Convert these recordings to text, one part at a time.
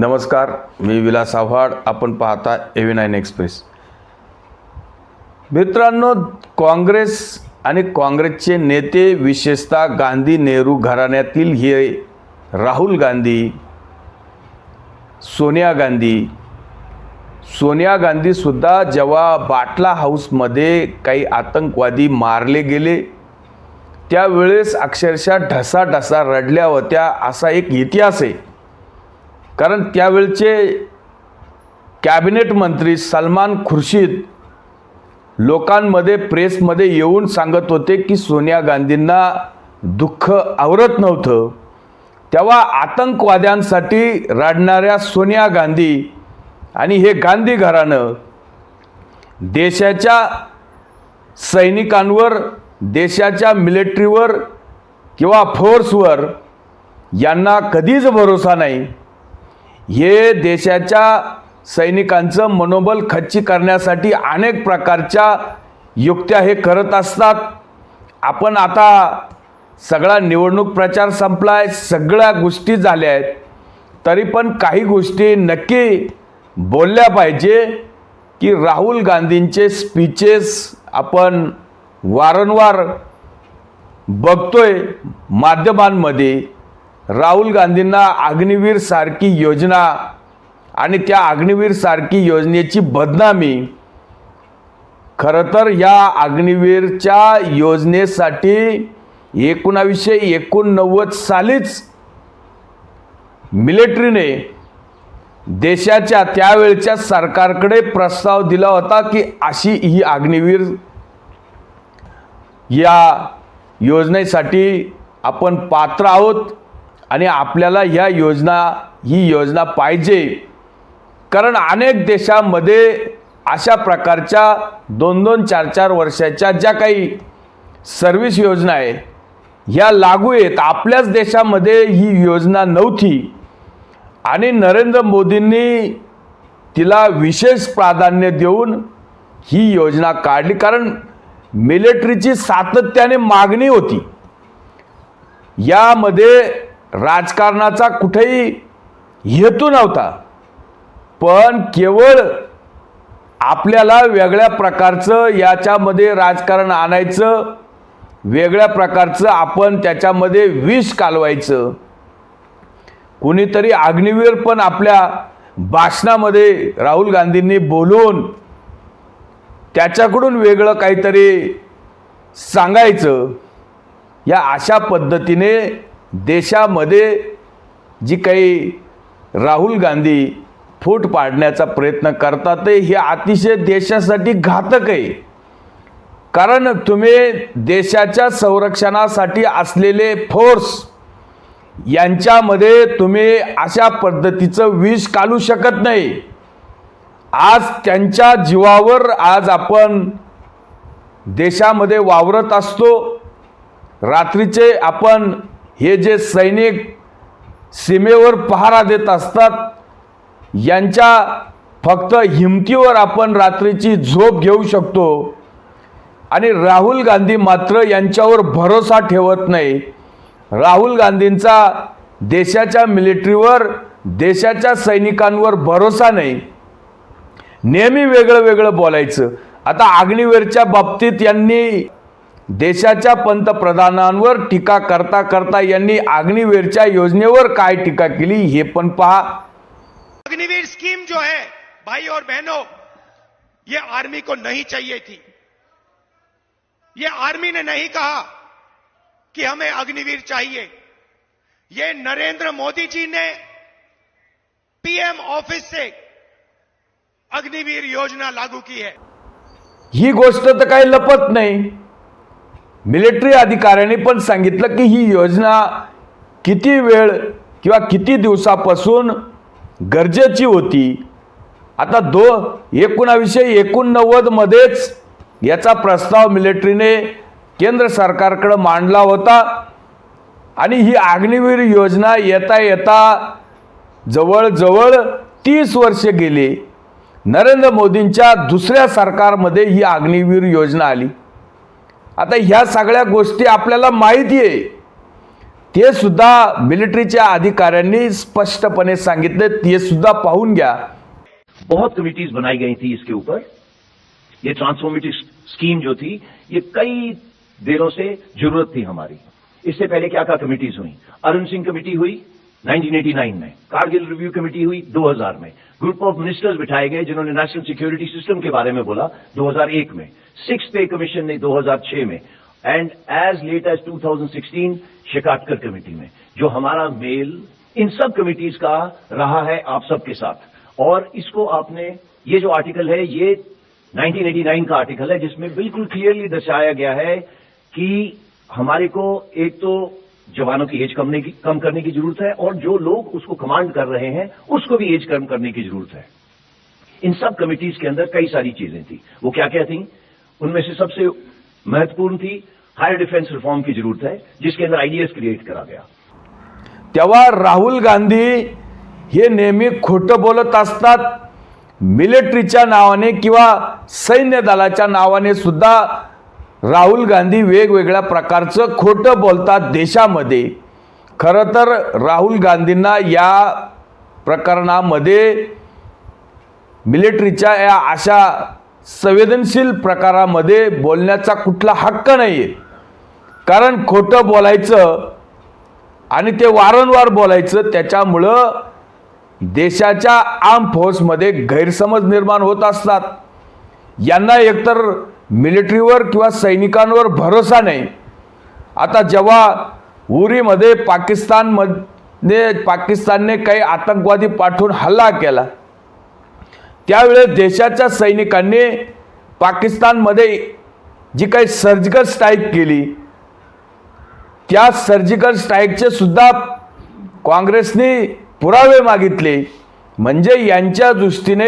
नमस्कार मी विलास आव्हाड. आपण पाहता एव्ही नाईन एक्सप्रेस मित्रांनो काँग्रेस आणि काँग्रेसचे नेते विशेषतः गांधी नेहरू घराण्यातील हे राहुल गांधी सोनिया गांधी सोनिया गांधीसुद्धा जेव्हा बाटला हाऊसमध्ये काही आतंकवादी मारले गेले त्यावेळेस अक्षरशः ढसाढसा रडल्या होत्या असा एक इतिहास आहे. कारण त्यावेळचे कॅबिनेट मंत्री सलमान खुर्शीद लोकांमध्ये प्रेसमध्ये येऊन सांगत होते की सोनिया गांधींना दुःख आवरत नव्हतं. तेव्हा आतंकवाद्यांसाठी रडणाऱ्या सोनिया गांधी आणि हे गांधी घराणं देशाच्या सैनिकांवर देशाच्या मिलिटरीवर किंवा फोर्सवर यांना कधीच भरोसा नाही. हे देशाच्या सैनिकांचं मनोबल खच्ची करण्यासाठी अनेक प्रकारच्या युक्त्या हे करत असतात. आपण आता सगळा निवडणूक प्रचार संपला आहे सगळ्या गोष्टी झाल्या आहेत. तरी पण काही गोष्टी नक्की बोलल्या पाहिजे की राहुल गांधींचे स्पीचेस आपण वारंवार बघतोय माध्यमांमध्ये. राहुल गांधींना अग्निवीर सारखी योजना आणि त्या अग्निवीर सारखी योजनेची बदनामी खरं तर या अग्निवीरच्या योजनेसाठी एकोणावीसशे एकोणनव्वद सालीच मिलिटरीने देशाच्या त्यावेळच्या सरकारकडे प्रस्ताव दिला होता की अशी ही अग्निवीर या योजनेसाठी आपण पात्र आहोत. आणि आपल्याला ह्या योजना ही योजना पाहिजे. कारण अनेक देशामध्ये अशा प्रकारच्या दोन दोन चार चार वर्षाच्या ज्या काही सर्व्हिस योजना आहे ह्या लागू आहेत. आपल्याच देशामध्ये ही योजना नव्हती. आणि नरेंद्र मोदींनी तिला विशेष प्राधान्य देऊन ही योजना काढली. कारण मिलिटरीची सातत्याने मागणी होती. यामध्ये राजकारणाचा कुठेही हेतू नव्हता. पण केवळ आपल्याला वेगळ्या प्रकारचं याच्यामध्ये राजकारण आणायचं वेगळ्या प्रकारचं आपण त्याच्यामध्ये विष कालवायचं. कुणीतरी अग्निवीर पण आपल्या भाषणामध्ये राहुल गांधींनी बोलून त्याच्याकडून वेगळं काहीतरी सांगायचं. या अशा पद्धतीने देशामध्ये जी काही राहुल गांधी फूट पाडण्याचा प्रयत्न करतात हे अतिशय देशासाठी घातक आहे. कारण तुम्ही देशाच्या संरक्षणासाठी असलेले फोर्स यांच्यामध्ये तुम्ही अशा पद्धतीचं विष काढू शकत नाही. आज त्यांच्या जीवावर आज आपण देशामध्ये वावरत असतो. रात्रीचे आपण हे जे सैनिक सीमेवर पहारा देत असतात यांच्या फक्त हिमतीवर आपण रात्रीची झोप घेऊ शकतो. आणि राहुल गांधी मात्र यांच्यावर भरोसा ठेवत नाही. राहुल गांधींचा देशाच्या मिलिटरीवर देशाच्या सैनिकांवर भरोसा नाही. नेहमी वेगळं वेगळं बोलायचं. आता अग्निवीरच्या बाबतीत यांनी देशाच्या पंतप्रधानांवर टीका करता करता यांनी अग्निवीरच्या योजनेवर काय टीका केली हे पण पहा. अग्निवीर स्कीम जो है भाई और बहनों ये आर्मी को नहीं चाहिए थी। ये आर्मी ने नहीं कहा कि हमें अग्निवीर चाहिए। ये नरेंद्र मोदी जी ने पीएम ऑफिस से अग्निवीर योजना लागू की है। ही गोष्ट तर काही लपत नाही. मिलिटरी अधिकाऱ्याने पण सांगितलं की ही योजना किती वेळ किंवा किती दिवसापासून गरजेची होती. आता दो एकोणावीसशे एकोणनव्वदमध्येच याचा प्रस्ताव मिलिटरीने केंद्र सरकारकडं मांडला होता. आणि ही अग्निवीर योजना येता येता जवळजवळ तीस वर्षे गेली. नरेंद्र मोदींच्या दुसऱ्या सरकारमध्ये ही अग्निवीर योजना आली. आता ह्या सगळ्या गोष्टी आपल्याला माहिती आहे. ते सुद्धा मिलिटरीच्या अधिकाऱ्यांनी स्पष्टपणे सांगितले. ते सुद्धा पाहून घ्या. बहुत कमिटीज बनाई गई थी इसके ऊपर. ये ट्रांसफॉर्मेटिव स्कीम जो थी ये कई देरों से जरूरत थी हमारी. इससे पहले क्या क्या कमिटीज हुई? अरुण सिंह कमेटी हुई 1989 में। कारगिल रिव्यू कमेटी हुई 2000 में। ग्रुप ऑफ़ मिनिस्टर्स बिठाए गए, जिन्होंने नेशनल सिक्योरिटी सिस्टम के बारे में बोला 2001 में। सिक्स पे कमीशन ने 2006 में। And as late as 2016 Shikatkar committee में, जो हमारा मेल इन सब कमिटीज का रहा है आप सबके साथ। और इसको आपने, ये जो आर्टिकल है, ये 1989 का आर्टिकल है, जिसमें बिल्कुल क्लियरली दर्शाया गया है कि हमारे को एक तो जवानों की एज कम की, कम करने की ज़रूरत है और जो लोग उसको कमांड कर रहे हैं, उसको भी एज कम करने की ज़रूरत है। इन सब कमिटीज के अंदर कई सारी चीज़ें थी। वो क्या क्या थी? उनमें से सबसे महत्वपूर्ण थी हायर डिफेंस रिफॉर्म की ज़रूरत है, जिसके अंदर आईडीएस क्रिएट करा गया। तेव्हा राहुल गांधी हे नेहमी खोटं बोलत असतात. मिलिटरीच्या नावाने किंवा सैन्य दलाच्या नावाने सुद्धा राहुल गांधी वेगवेगळ्या प्रकारचं खोटं बोलतात देशामध्ये. खरं तर राहुल गांधींना या प्रकरणामध्ये मिलिटरीच्या या अशा संवेदनशील प्रकारामध्ये बोलण्याचा कुठला हक्क नाही आहे कारण खोटं बोलायचं आणि ते वारंवार बोलायचं त्याच्यामुळं देशाच्या आर्म फोर्समध्ये गैरसमज निर्माण होत असतात. यांना एकतर मिलिटरीवर किंवा सैनिकांवर भरोसा नाही. आता जेव्हा उरीमध्ये पाकिस्तानमध्ये पाकिस्तानने काही आतंकवादी पाठवून हल्ला केला त्यावेळेस देशाच्या सैनिकांनी पाकिस्तानमध्ये जी काही सर्जिकल स्ट्राईक केली त्या सर्जिकल स्ट्राईकचे सुद्धा काँग्रेसने पुरावे मागितले. म्हणजे यांच्या दृष्टीने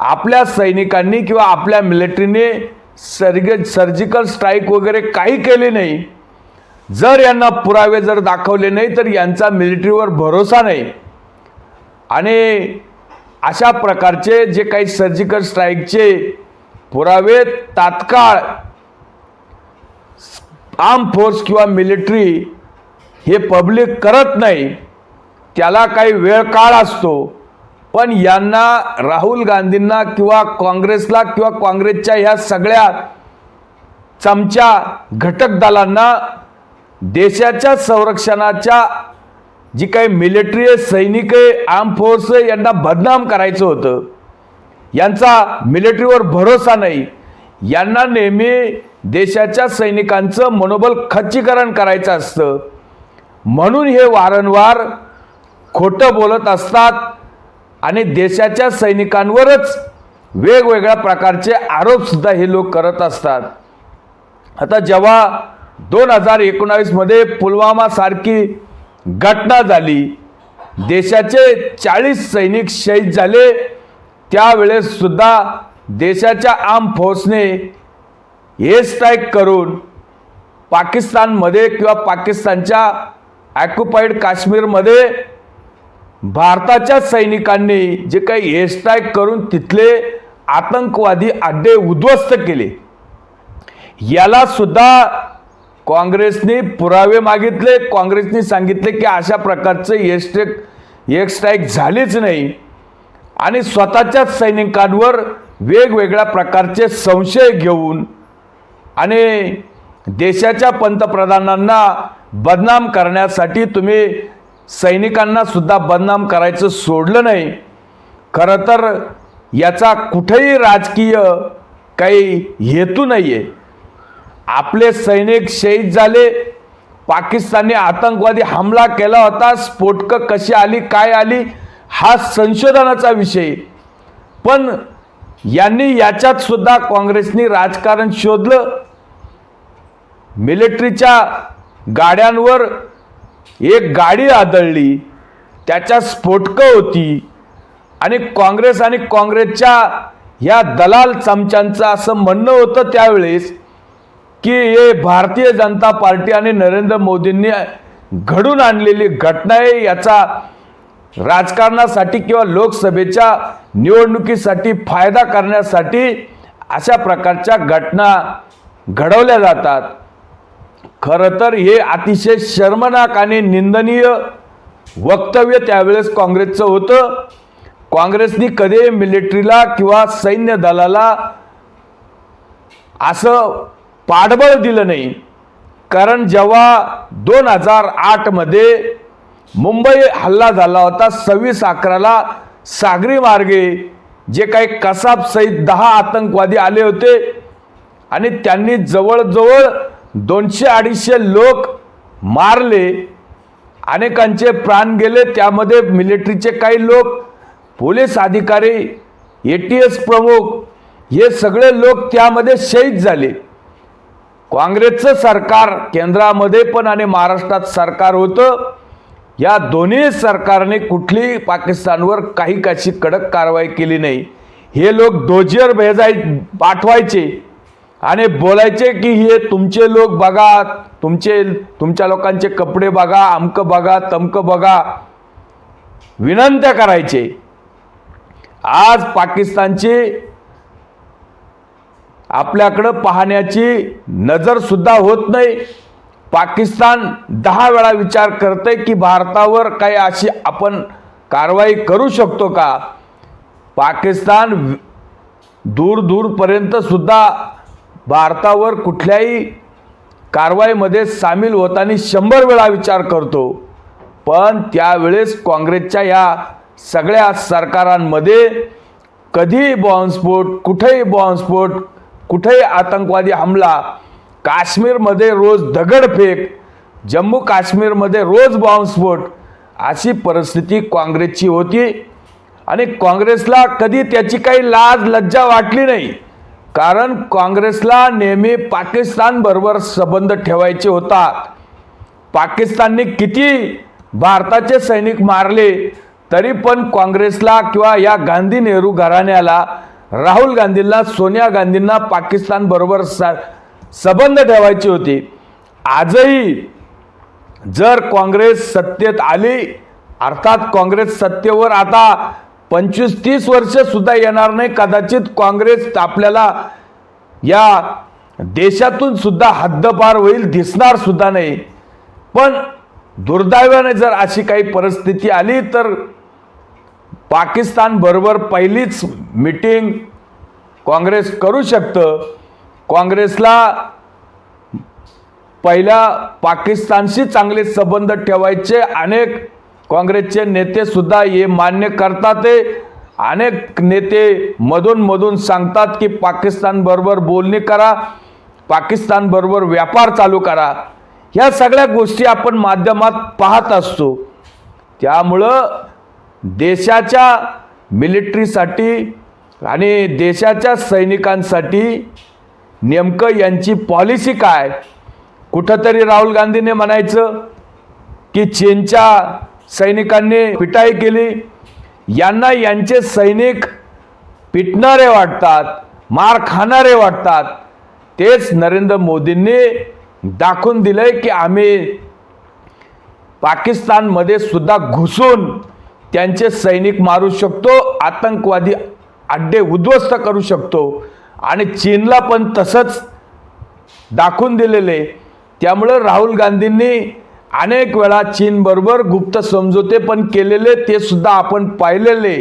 आपल्या सैनिकांनी किंवा आपल्या मिलिटरीने सर्ग सर्जिकल स्ट्राईक वगैरे काही केले नाही. जर यांना पुरावे जर दाखवले नाही तर यांचा मिलिटरीवर भरोसा नाही. आणि अशा प्रकारचे जे काही सर्जिकल स्ट्राईकचे पुरावे तात्काळ आर्म फोर्स किंवा मिलिटरी हे पब्लिक करत नाही त्याला काही वेळ काळ असतो. पण यांना राहुल गांधींना किंवा काँग्रेसला किंवा काँग्रेसच्या ह्या सगळ्या चमच्या घटक दलांना देशाच्या संरक्षणाच्या जी काही मिलिटरी आहे सैनिक आहे आर्म फोर्स आहे यांना बदनाम करायचं होतं. यांचा मिलिटरीवर भरोसा नाही. यांना नेहमी देशाच्या सैनिकांचं मनोबल खच्चीकरण करायचं असतं. म्हणून हे वारंवार खोटं बोलत असतात. आणि देशाच्या सैनिकांवरच वेगवेगळ्या प्रकारचे आरोपसुद्धा हे लोक करत असतात. आता जेव्हा दोन हजार एकोणावीसमध्ये पुलवामासारखी घटना झाली देशाचे चाळीस सैनिक शहीद झाले त्यावेळेससुद्धा देशाच्या आर्म फोर्सने हे स्ट्राईक करून पाकिस्तानमध्ये किंवा पाकिस्तानच्या ॲक्युपाईड काश्मीरमध्ये भारताच्या सैनिकांनी जे काही एअरस्ट्राईक करून तिथले आतंकवादी अड्डे उद्ध्वस्त केले. याला सुद्धा काँग्रेसने पुरावे मागितले. काँग्रेसने सांगितले की अशा प्रकारचं एअर स्ट्राईक झालीच नाही. आणि स्वतःच्याच सैनिकांवर वेगवेगळ्या प्रकारचे संशय घेऊन आणि देशाच्या पंतप्रधानांना बदनाम करण्यासाठी तुम्ही सैनिकांना सुद्धा बदनाम करायचं सोडलं नाही. खरं तर याचा कुठेही राजकीय काही हेतू नाही आहे आपले सैनिक शहीद झाले पाकिस्तानने आतंकवादी हमला केला होता स्फोटकं कशी आली काय आली हा संशोधनाचा विषय. पण यांनी याच्यात सुद्धा काँग्रेसनी राजकारण शोधलं. मिलिटरीच्या गाड्यांवर एक गाडी आदळली त्याच्या स्फोटकं होती आणि काँग्रेस आणि काँग्रेसच्या ह्या दलाल चमच्यांचं असं म्हणणं होतं त्यावेळेस की हे भारतीय जनता पार्टी आणि नरेंद्र मोदींनी घडून आणलेली घटना आहे याचा राजकारणासाठी किंवा लोकसभेच्या निवडणुकीसाठी फायदा करण्यासाठी अशा प्रकारच्या घटना घडवल्या जातात. खरं तर हे अतिशय शर्मनाक आणि निंदनीय वक्तव्य त्यावेळेस काँग्रेसचं होतं. काँग्रेसनी कधी मिलिटरीला किंवा सैन्य दलाला असं पाठबळ दिलं नाही. कारण जेव्हा दोन हजार आठमध्ये मुंबई हल्ला झाला होता सव्वीस अकराला सागरी मार्गे जे काही कसाब सहित दहा आतंकवादी आले होते आणि त्यांनी जवळजवळ दोनशे अडीचशे लोक मारले. अनेकांचे प्राण गेले. त्यामध्ये मिलिटरीचे काही लोक पोलीस अधिकारी ए टी एस प्रमुख हे सगळे लोक त्यामध्ये शहीद झाले. काँग्रेसचं सरकार केंद्रामध्ये पण आणि महाराष्ट्रात सरकार होतं. या दोन्ही सरकारने कुठली पाकिस्तानवर काही कशी कडक कारवाई केली नाही. हे लोक डोजियर भेजाय पाठवायचे. आणि बोलायचे की हे तुमचे लोक बघा तुमचे तुमच्या लोकांचे कपडे बघा अमकं बघा तमकं बघा. विनंत्या करायचे. आज पाकिस्तानची आपल्याकडं पाहण्याची नजर सुद्धा होत नाही. पाकिस्तान दहा वेळा विचार करते की भारतावर काही अशी आपण कारवाई करू शकतो का? पाकिस्तान दूर दूरपर्यंत सुद्धा भारतावर कुठल्याही कारवाईमध्ये सामील होताना शंभर वेळा विचार करतो. पण त्यावेळेस काँग्रेसच्या या सगळ्या सरकारांमध्ये कधीही बॉम्बस्फोट कुठेही बॉम्बस्फोट कुठेही आतंकवादी हमला काश्मीरमध्ये रोज दगडफेक जम्मू काश्मीरमध्ये रोज बॉम्बस्फोट अशी परिस्थिती काँग्रेसची होती. आणि काँग्रेसला कधी त्याची काही लाज लज्जा वाटली नाही. कारण काँग्रेसला नेहमी पाकिस्तानबरोबर संबंध ठेवायचे होतात. पाकिस्तानने किती भारताचे सैनिक मारले तरी पण काँग्रेसला किंवा या गांधी नेहरू घराण्याला राहुल गांधींना सोनिया गांधींना पाकिस्तान बरोबर संबंध ठेवायची होती. आजही जर काँग्रेस सत्तेत आली अर्थात काँग्रेस सत्तेवर आता पंचवीस तीस वर्ष सुद्धा येणार नाही. कदाचित काँग्रेस आपल्याला या देशातून सुद्धा हद्दपार होईल दिसणार सुद्धा नाही. पण दुर्दैवाने जर अशी काही परिस्थिती आली तर पाकिस्तान बरोबर पहिलीच मीटिंग काँग्रेस करू शकतं. काँग्रेसला पहिल्या पाकिस्तानशी चांगले संबंध ठेवायचे अनेक काँग्रेसचे नेते सुद्धा हे मान्य करतात अनेक नेते मधून मधून सांगतात की पाकिस्तान बरोबर बोलणी करा पाकिस्तान बरोबर व्यापार चालू करा. ह्या सगळ्या गोष्टी आपण माध्यमात पाहत असतो. त्यामुळं देशाच्या मिलिटरीसाठी आणि देशाच्या सैनिकांसाठी नेमकं यांची पॉलिसी काय? कुठंतरी राहुल गांधीने म्हणायचं की चीनच्या सैनिकांनी पिटाई केली. यांना यांचे सैनिक पिटणारे वाटतात मार खाणारे वाटतात. तेच नरेंद्र मोदींनी दाखवून दिलंय की आम्ही पाकिस्तानमध्ये सुद्धा घुसून त्यांचे सैनिक मारू शकतो आतंकवादी अड्डे उद्ध्वस्त करू शकतो. आणि चीनला पण तसंच दाखवून दिलेले. त्यामुळं राहुल गांधींनी अनेक वेळा चीनबरोबर गुप्त समझोते पण केलेले ते सुद्धा आपण पाहिलेले.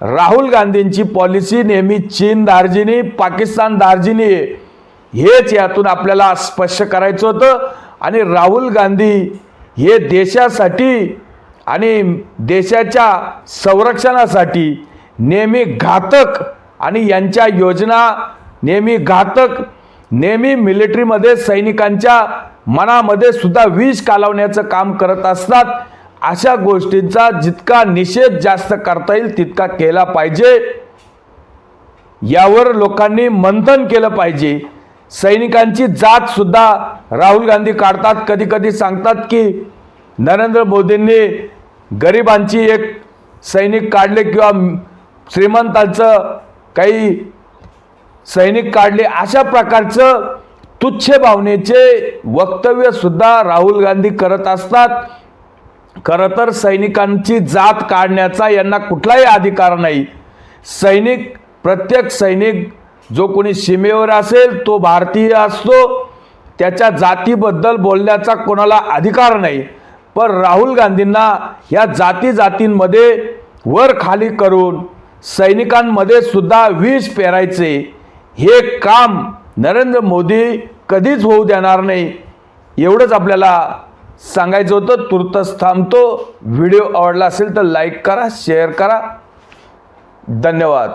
राहुल गांधींची पॉलिसी नेहमी चीन दार्जिनी पाकिस्तान दार्जिनी आहे हेच यातून आपल्याला स्पष्ट करायचं होतं. आणि राहुल गांधी हे देशासाठी आणि देशाच्या संरक्षणासाठी नेहमी घातक आणि यांच्या योजना नेहमी घातक. नेहमी मिलिटरीमध्ये सैनिकांच्या मनामध्ये सुद्धा विष कालवण्याचं काम करत असतात. अशा गोष्टींचा जितका निषेध जास्त करता येईल तितका केला पाहिजे. यावर लोकांनी मंथन केलं पाहिजे. सैनिकांची जात सुद्धा राहुल गांधी काढतात. कधी कधी सांगतात की नरेंद्र मोदींनी गरिबांची एक सैनिक काढले किंवा श्रीमंतांचं काही सैनिक काढले. अशा प्रकारचं तुच्छ भावनेचे वक्तव्य सुद्धा राहुल गांधी करत असतात. खरं तर सैनिकांची जात काढण्याचा यांना कुठलाही अधिकार नाही. सैनिक प्रत्येक सैनिक जो कोणी सीमेवर असेल तो भारतीय असतो. त्याच्या जातीबद्दल बोलण्याचा कोणाला अधिकार नाही. पण राहुल गांधींना या जाती जातींमध्ये वर खाली करून सैनिकांमध्ये सुद्धा विष पेरायचे. हे काम नरेंद्र मोदी कधीच होऊ देणार नाही. एवढंच आपल्याला सांगायचं होतं तुर्तच थांबतो. व्हिडिओ आवडला असेल तर लाईक करा शेअर करा. धन्यवाद.